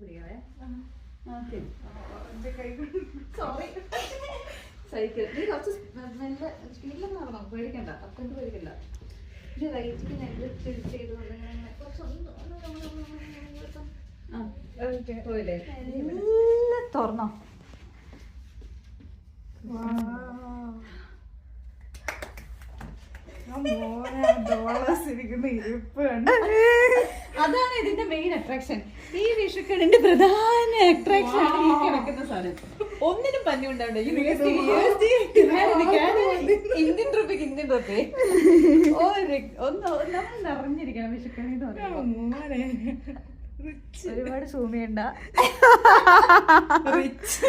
പിടിക്കണേ. Okay. Sorry cycle നീ കുറച്ച് മെല്ലെ സ്പീഡിലൊന്നും നടന്നോ പേടിക്കണ്ട. അത്രയ്ക്ക് പേടിക്കണ്ട. ഇത് റൈറ്റിക്ക് നെഗ്ലക്ട് ചെയ്ത് കൊണ്ടിങ്ങനെ കുറച്ചൊന്ന് പോയില്ലേ? എല്ലാം തുറന്നോ. മോനെ ഡോളേഴ്സ് ഇരിക്കുന്ന ഇരിപ്പ് കണ്ട്. അതാണ് ഇതിന്റെ മെയിൻ അട്രാക്ഷൻ ഈ വിഷുക്കണിന്റെ പ്രധാന അട്രാക്ഷൻ ആണ് ഈ കിടക്കുന്ന സാധനം. ഒന്നിനും പഞ്ഞു ഉണ്ടാവില്ല ഇന്ത്യൻ ഇന്ത്യൻ ഒന്ന് നമ്മൾ നിറഞ്ഞിരിക്കണം വിഷുക്കണി എന്ന് ഒരുപാട് സൂമിയുണ്ടാ റിച്ച്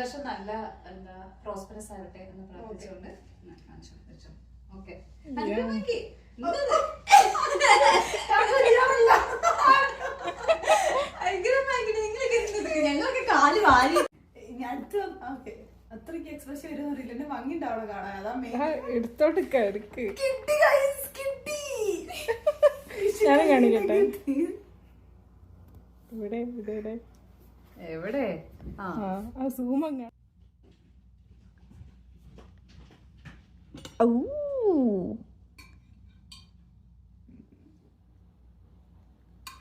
വർഷം എന്ത് നല്ല- എന്താ പ്രോസ്പെറസ് ആവട്ടെ എന്ന് പ്രാർത്ഥിച്ചുകൊണ്ട് ഓക്കെ ഞങ്ങൾക്ക് കാൽ വാരി. ഇനി അടുത്ത വന്ന- ഓക്കേ. അത്രയ്ക്ക് എക്സ്പ്രഷൻ വരുന്ന അറിയില്ല എന്നെ ഭംഗിണ്ട് അവിടെ കാണാൻ. അതാ മെയിൻ എടുത്തോട്ട് കിട്ടി കിട്ടി. ഞാൻ കാണിക്കട്ടെ? ഇവിടെ ഇവിടെ. എവിടെ? ആ. സൂമങ്ങ ആ സൂം അങ്ങ്.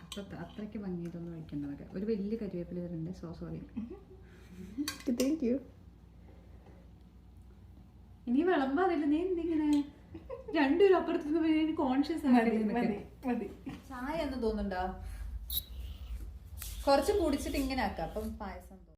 അപ്പൊ അത്രയ്ക്ക് ഭംഗി ഇതൊന്നും കഴിക്കേണ്ടതൊക്കെ ഒരു വലിയ കരിവേപ്പില വരുന്നുണ്ട് സോ സോറി താങ്ക് യു ഇനി വിളമ്പാതില്ല നീ എന്തിങ്ങനെ? രണ്ടുപേരും അപ്പുറത്ത് കോൺഷ്യസ് ആയിട്ട് മതി. മതി. ചായ എന്ന് തോന്നുന്നുണ്ടോ? കുറച്ച് കുടിച്ചിട്ട് ഇങ്ങനെ ആക്കാം. അപ്പം പായസം